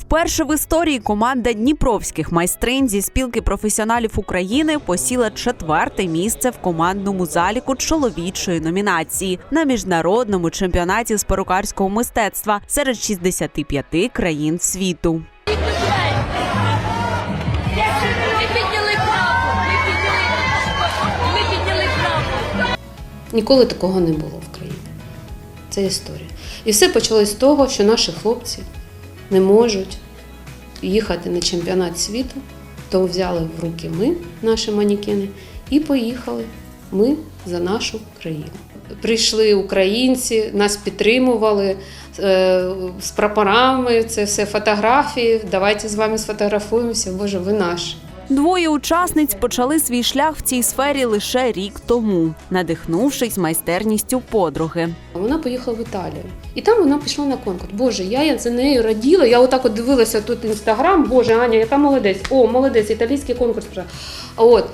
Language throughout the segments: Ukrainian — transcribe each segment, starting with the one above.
Вперше в історії команда дніпровських майстринь зі спілки професіоналів України посіла четверте місце в командному заліку чоловічої номінації на міжнародному чемпіонаті з перукарського мистецтва серед 65 країн світу. Ніколи такого не було в країні. Це історія. І все почалось з того, що наші хлопці не можуть їхати на чемпіонат світу, то взяли в руки ми, наші манікени, і поїхали ми за нашу країну. Прийшли українці, нас підтримували е, з прапорами, це все фотографії. Давайте з вами сфотографуємося. Боже, ви наші. Двоє учасниць почали свій шлях в цій сфері лише рік тому, надихнувшись майстерністю подруги. Вона поїхала в Італію. І там вона пішла на конкурс. Боже, я за нею раділа. Я отак от дивилася тут інстаграм. Боже, Аня, яка молодець. О, молодець, італійський конкурс. От.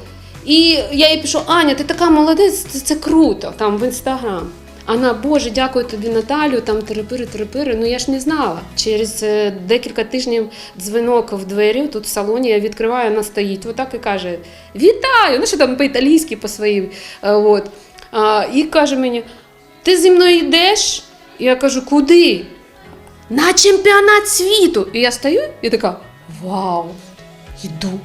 І я їй пишу, Аня, ти така молодець, це, це круто, там в інстаграм. А Вона, Боже, дякую тобі, Наталю, там терепири, терепири. Ну я ж не знала. Через е, декілька тижнів дзвінок в двері, тут в салоні, я відкриваю, вона стоїть, отак і каже: Вітаю! Ну що там по-італійськи, по своїм. Е, От. А, і каже мені: ти зі мною йдеш? Я кажу, куди? На чемпіонат світу. І я стою і така: Вау, йду.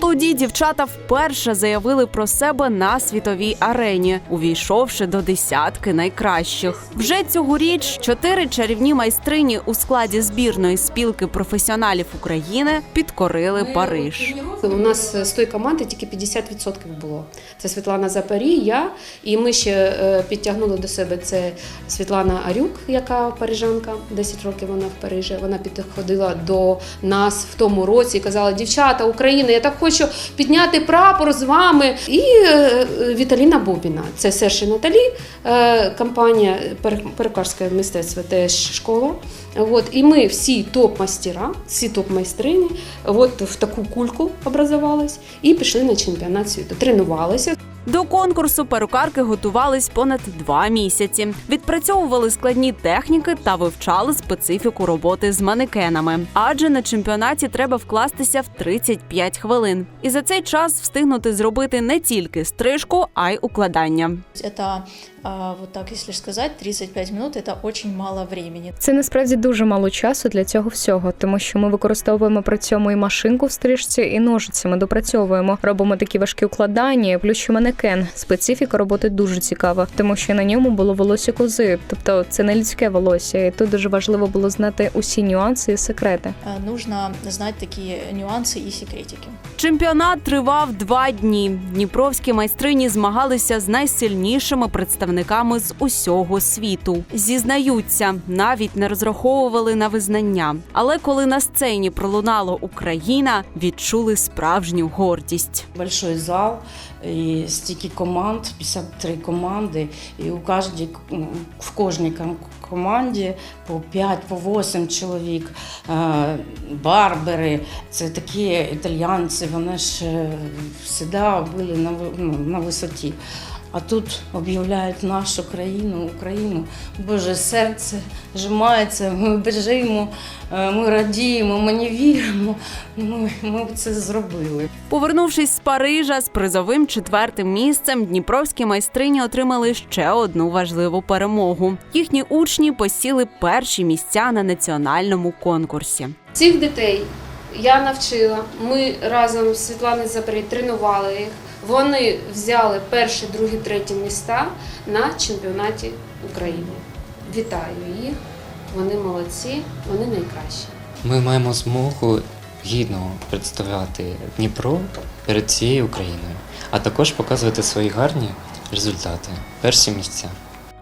Тоді дівчата вперше заявили про себе на світовій арені, увійшовши до десятки найкращих. Вже цьогоріч чотири чарівні майстрині у складі збірної спілки професіоналів України підкорили Париж. У нас з тої команди тільки 50% було. Це Світлана Запорій, я. І ми ще е, підтягнули до себе це Світлана Арюк, яка парижанка, 10 років вона в Парижі. Вона підходила до нас в тому році і казала: Дівчата, Україна, я так хочу підняти прапор з вами. І е, Віталіна Бобіна, це Серші Наталі, е, компанія пер- перукарське мистецтво, теж школа. От, і ми всі топ-мастера, всі топ-майстрині, от в таку кульку образувались і пішли на чемпіонат світу. Тренувалися. До конкурсу перукарки готувались понад два місяці, відпрацьовували складні техніки та вивчали специфіку роботи з манекенами. Адже на чемпіонаті треба вкластися в 35 хвилин, і за цей час встигнути зробити не тільки стрижку, а й укладання. Это, а, вот так, если сказать, 35 минут это очень мало времени. Це насправді дуже мало часу для цього всього, тому що ми використовуємо при цьому і машинку в стрижці, і ножицями допрацьовуємо. Робимо такі важкі укладання, плюс ще манекен. Специфіка роботи дуже цікава, тому що на ньому було волосся кози, тобто це не людське волосся. І тут дуже важливо було знати усі нюанси і секрети. А, Нужно знать такие нюансы и секретики. Чемпіонат тривав два дні. Дніпровські майстрині змагалися з найсильнішими представниками з усього світу. Зізнаються, навіть не розраховували на визнання. Але коли на сцені пролунало Україна, відчули справжню гордість. большой зал і стільки команд, 53 команди, і у кожній, ну, в кожній ком- команді по 5, по 8 чоловік. Е, Барбери, це такі італіянці, вони ж е, завжди були на, ну, на висоті. А тут об'являють нашу країну, Україну. Боже, серце зжимається, ми біжимо, е, ми радіємо, ми не віримо. Ми, ми це зробили. Повернувшись з Парижа з призовим четвертим місцем, дніпровські майстрині отримали ще одну важливу перемогу. Їхні учні посіли перші місця на національному конкурсі. Цих дітей я навчила. Ми разом з Світланою Запорій тренували їх. Вони взяли перші, другі, треті міста на чемпіонаті України. Вітаю їх! Вони молодці, вони найкращі. Ми маємо змогу гідно представляти Дніпро перед цією Україною, а також показувати свої гарні результати, перші місця.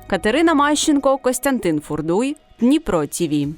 Катерина Мащенко, Костянтин Фурдуй, Дніпро ТІВІ.